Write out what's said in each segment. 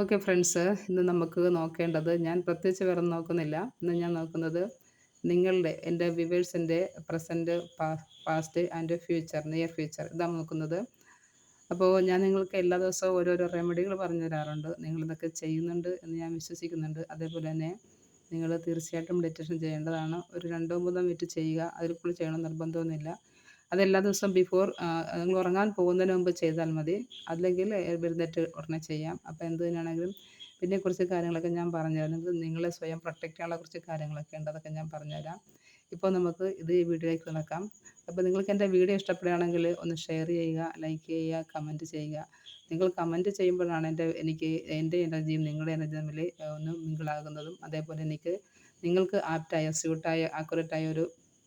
Okay friends ഇന്ന് നമുക്ക് നോക്കേണ്ടത് ഞാൻ പ്രത്യേകിച്ച് വേറെ നോക്കുന്നില്ല. ഇന്ന് ഞാൻ നോക്കുന്നത് നിങ്ങളുടെ എന്റെ വിവേഴ്സിന്റെ present past and future near future ഇതാണ് നോക്കുന്നത്. അപ്പോൾ ഞാൻ നിങ്ങൾക്ക് എല്ലാ ദിവസവും ഓരോരോ റെമഡികൾ പറഞ്ഞു തരാറുണ്ട് നിങ്ങളിതൊക്കെ ചെയ്യുന്നുണ്ട് എന്ന് ഞാൻ വിശ്വസിക്കുന്നുണ്ട്. അതേപോലെ തന്നെ നിങ്ങൾ തീർച്ചയായിട്ടും മെഡിറ്റേഷൻ ചെയ്യേണ്ടതാണ്. ഒരു രണ്ടോ മൂന്നോ മിനിറ്റ് ചെയ്യുക. അതിൽ കൂടുതൽ ചെയ്യണം നിർബന്ധമൊന്നുമില്ല. അതെല്ലാ ദിവസവും ബിഫോർ നിങ്ങൾ ഉറങ്ങാൻ പോകുന്നതിന് മുമ്പ് ചെയ്താൽ മതി. അല്ലെങ്കിൽ എഴുന്നേറ്റ് ഉടനെ ചെയ്യാം. അപ്പോൾ എന്ത് തന്നെയാണെങ്കിലും പിന്നെ കുറച്ച് കാര്യങ്ങളൊക്കെ ഞാൻ പറഞ്ഞുതരാം. നിങ്ങളെ സ്വയം പ്രൊട്ടക്റ്റ് ചെയ്യാനുള്ള കുറച്ച് കാര്യങ്ങളൊക്കെ ഉണ്ട്. അതൊക്കെ ഞാൻ പറഞ്ഞുതരാം. ഇപ്പോൾ നമുക്ക് ഇത് ഈ വീഡിയോയിലേക്ക് നടക്കാം അപ്പോൾ നിങ്ങൾക്ക് എന്റെ വീഡിയോ ഇഷ്ടപ്പെടുകയാണെങ്കിൽ ഒന്ന് ഷെയർ ചെയ്യുക ലൈക്ക് ചെയ്യുക കമന്റ് ചെയ്യുക. നിങ്ങൾ കമന്റ് ചെയ്യുമ്പോഴാണ് എന്റെ എനിക്ക് എന്റെ എനർജിയും നിങ്ങളുടെ എനർജി തമ്മിൽ ഒന്ന് മിങ്കിളാകുന്നതും അതേപോലെ എനിക്ക് നിങ്ങൾക്ക് ആപ്റ്റായ സ്യൂട്ടായ ആക്കുറേറ്റായ ഒരു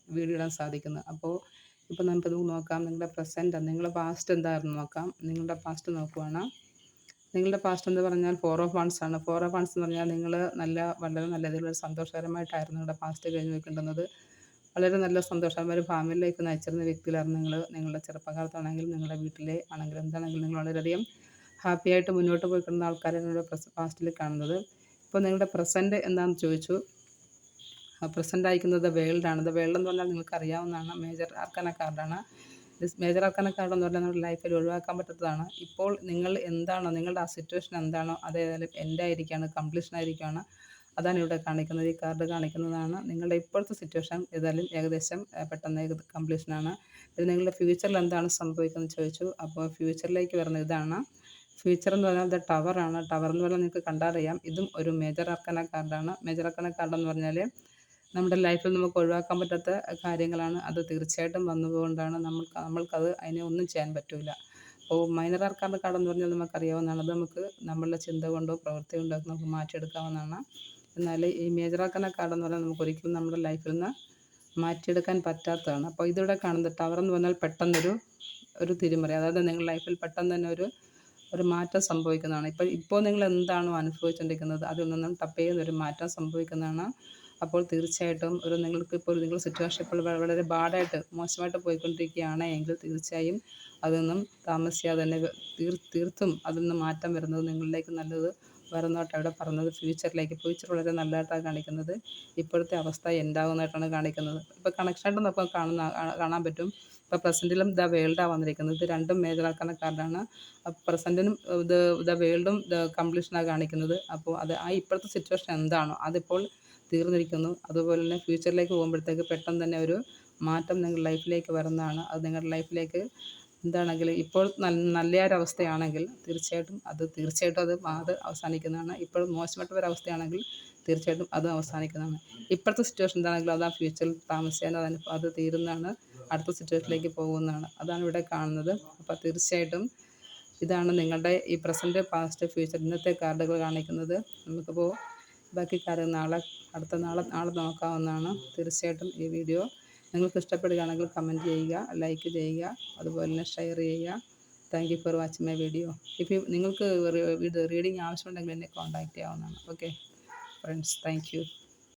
വീഡിയോ ഇടാൻ സാധിക്കുന്നത് അപ്പോൾ ഇപ്പോൾ നമുക്കത് നോക്കാം. നിങ്ങളുടെ പ്രസന്റ് നിങ്ങളുടെ പാസ്റ്റ് എന്തായിരുന്നു നോക്കാം. നിങ്ങളുടെ പാസ്റ്റ് നോക്കുവാണ്. നിങ്ങളുടെ പാസ്റ്റ് എന്ന് പറഞ്ഞാൽ ഫോർ ഓഫ് വൺസ് ആണ്. ഫോർ ഓഫ് വൺസ് എന്ന് പറഞ്ഞാൽ നിങ്ങൾ നല്ല വളരെ നല്ല രീതിയിലുള്ള സന്തോഷകരമായിട്ടായിരുന്നു നിങ്ങളുടെ പാസ്റ്റ് കഴിഞ്ഞ് വെക്കേണ്ടുന്നത് വളരെ നല്ല സന്തോഷകരമായ ഫാമിലി ലൈഫ് നയിച്ചിരുന്ന വ്യക്തിയിലായിരുന്നു നിങ്ങൾ. നിങ്ങളുടെ ചെറുപ്പകാലത്താണെങ്കിലും നിങ്ങളുടെ വീട്ടിലെ ആണെങ്കിലും എന്താണെങ്കിലും നിങ്ങൾ വളരെയധികം ഹാപ്പി ആയിട്ട് മുന്നോട്ട് പോയിക്കൊണ്ടിരുന്ന ആൾക്കാരെ നിങ്ങളുടെ പാസ്റ്റിൽ കാണുന്നത്. ഇപ്പോൾ നിങ്ങളുടെ പ്രസന്റ് എന്താണെന്ന് ചോദിച്ചു. പ്രസന്റ് അയക്കുന്നത് വേൾഡാണ് ദ വേൾഡ് എന്ന് പറഞ്ഞാൽ നിങ്ങൾക്ക് അറിയാവുന്നതാണ് മേജർ ആർക്കന കാർഡാണ് മേജർ ആർക്കന കാർഡ് എന്ന് പറഞ്ഞാൽ നമ്മുടെ ലൈഫിൽ ഒഴിവാക്കാൻ പറ്റാത്തതാണ്. ഇപ്പോൾ നിങ്ങൾ എന്താണോ നിങ്ങളുടെ ആ സിറ്റുവേഷൻ എന്താണോ അത് ഏതായാലും എന്റെ ആയിരിക്കുകയാണ് കംപ്ലീഷൻ ആയിരിക്കുകയാണ് അതാണ് ഇവിടെ കാണിക്കുന്നത്. ഈ കാർഡ് കാണിക്കുന്നതാണ് നിങ്ങളുടെ ഇപ്പോഴത്തെ സിറ്റുവേഷൻ ഏതായാലും ഏകദേശം പെട്ടെന്ന് കംപ്ലീഷനാണ് ഇത് നിങ്ങളുടെ ഫ്യൂച്ചറിൽ എന്താണ് സംഭവിക്കുന്നത് ചോദിച്ചു. അപ്പോൾ ഫ്യൂച്ചറിലേക്ക് വരുന്ന ഇതാണ്. ഫ്യൂച്ചർ എന്ന് പറഞ്ഞാൽ ഇത് ടവറാണ് ടവർ എന്ന് പറഞ്ഞാൽ നിങ്ങൾക്ക് കണ്ടറിയാം. ഇതും ഒരു മേജർ അർക്കന കാർഡാണ് മേജർ അർക്കന കാർഡ് എന്ന് പറഞ്ഞാൽ നമ്മുടെ ലൈഫിൽ നമുക്ക് ഒഴിവാക്കാൻ പറ്റാത്ത കാര്യങ്ങളാണ്. അത് തീർച്ചയായിട്ടും വന്നതുകൊണ്ടാണ് നമ്മൾക്ക് നമ്മൾക്കത് അതിനെ ഒന്നും ചെയ്യാൻ പറ്റില്ല അപ്പോൾ മൈനർ ആർക്കാരുടെ കാർഡ് എന്ന് പറഞ്ഞാൽ നമുക്കറിയാവുന്നതാണ്. അത് നമുക്ക് നമ്മളുടെ ചിന്ത കൊണ്ടോ പ്രവൃത്തി കൊണ്ടോ നമുക്ക് മാറ്റിയെടുക്കാവുന്നതാണ്. എന്നാൽ ഈ മേജർ ആർക്കാരുടെ കാർഡ് എന്ന് പറഞ്ഞാൽ നമുക്ക് ഒരിക്കലും നമ്മുടെ ലൈഫിൽ നിന്ന് മാറ്റിയെടുക്കാൻ പറ്റാത്തതാണ്. അപ്പോൾ ഇതിവിടെ കാണുന്ന ടവർ എന്ന് പറഞ്ഞാൽ പെട്ടെന്നൊരു ഒരു തിരിമറി. അതായത് നിങ്ങളുടെ ലൈഫിൽ പെട്ടെന്ന് തന്നെ ഒരു ഒരു മാറ്റം സംഭവിക്കുന്നതാണ്. ഇപ്പോൾ ഇപ്പോൾ നിങ്ങൾ എന്താണോ അനുഭവിച്ചുകൊണ്ടിരിക്കുന്നത് അതിൽ നിന്നും ടപ്പ് ചെയ്യുന്ന ഒരു മാറ്റം സംഭവിക്കുന്നതാണ്. അപ്പോൾ തീർച്ചയായിട്ടും ഒരു നിങ്ങൾക്ക് ഇപ്പോൾ നിങ്ങൾ സിറ്റുവേഷൻ ഇപ്പോൾ വളരെ ബാഡായിട്ട് മോശമായിട്ട് പോയിക്കൊണ്ടിരിക്കുകയാണ് എങ്കിൽ തീർച്ചയായും അതൊന്നും താമസിയാതെ തന്നെ തീർ തീർത്തും അതിൽ നിന്ന് മാറ്റം വരുന്നത് നിങ്ങളിലേക്ക് നല്ലത് വരുന്നതായിട്ട് അവിടെ പറഞ്ഞത് ഫ്യൂച്ചറിലേക്ക് ഫ്യൂച്ചർ വളരെ നല്ലതായിട്ടാണ് കാണിക്കുന്നത്. ഇപ്പോഴത്തെ അവസ്ഥ എന്താകുന്നതായിട്ടാണ് കാണിക്കുന്നത്. ഇപ്പോൾ കണക്ഷനായിട്ട് നമുക്ക് കാണുന്ന കാണാൻ പറ്റും. ഇപ്പോൾ പ്രസന്റിലും ദ വേൾഡാണ് വന്നിരിക്കുന്നത്. ഇത് രണ്ടും മേജറാക്കുന്ന കാർഡാണ് പ്രസന്റിനും ഇത് ദ വേൾഡും കംപ്ലീഷനാണ് കാണിക്കുന്നത്. അപ്പോൾ അത് ആ ഇപ്പോഴത്തെ സിറ്റുവേഷൻ എന്താണോ അതിപ്പോൾ തീർന്നിരിക്കുന്നു. അതുപോലെ തന്നെ ഫ്യൂച്ചറിലേക്ക് പോകുമ്പോഴത്തേക്ക് പെട്ടെന്ന് തന്നെ ഒരു മാറ്റം നിങ്ങളുടെ ലൈഫിലേക്ക് വരുന്നതാണ്. അത് നിങ്ങളുടെ ലൈഫിലേക്ക് എന്താണെങ്കിൽ ഇപ്പോൾ നല്ല ഒരവസ്ഥയാണെങ്കിൽ തീർച്ചയായിട്ടും അത് തീർച്ചയായിട്ടും അത് അത് അവസാനിക്കുന്നതാണ്. ഇപ്പോൾ മോശമായിട്ട് ഒരവസ്ഥയാണെങ്കിൽ തീർച്ചയായിട്ടും അത് അവസാനിക്കുന്നതാണ്. ഇപ്പോഴത്തെ സിറ്റുവേഷൻ എന്താണെങ്കിലും അത് ആ ഫ്യൂച്ചറിൽ താമസിച്ചാൽ അത് അത് തീരുന്നതാണ്. അടുത്ത സിറ്റുവേഷനിലേക്ക് പോകുന്നതാണ്. അതാണ് ഇവിടെ കാണുന്നത്. അപ്പോൾ തീർച്ചയായിട്ടും ഇതാണ് നിങ്ങളുടെ ഈ പ്രസന്റ് പാസ്റ്റ് ഫ്യൂച്ചർ ഇന്നത്തെ കാർഡുകൾ കാണിക്കുന്നത്. നമുക്കിപ്പോൾ ബാക്കി കാര്യം നാളെ അടുത്ത നാളെ നാളെ നോക്കാവുന്നതാണ്. തീർച്ചയായിട്ടും ഈ വീഡിയോ നിങ്ങൾക്ക് ഇഷ്ടപ്പെടുകയാണെങ്കിൽ കമന്റ് ചെയ്യുക ലൈക്ക് ചെയ്യുക അതുപോലെ തന്നെ ഷെയർ ചെയ്യുക. Thank you for watching my video if നിങ്ങൾക്ക് റീഡിങ് ആവശ്യമുണ്ടെങ്കിൽ എന്നെ കോൺടാക്റ്റ് ചെയ്യാവുന്നതാണ്. Okay friends thank you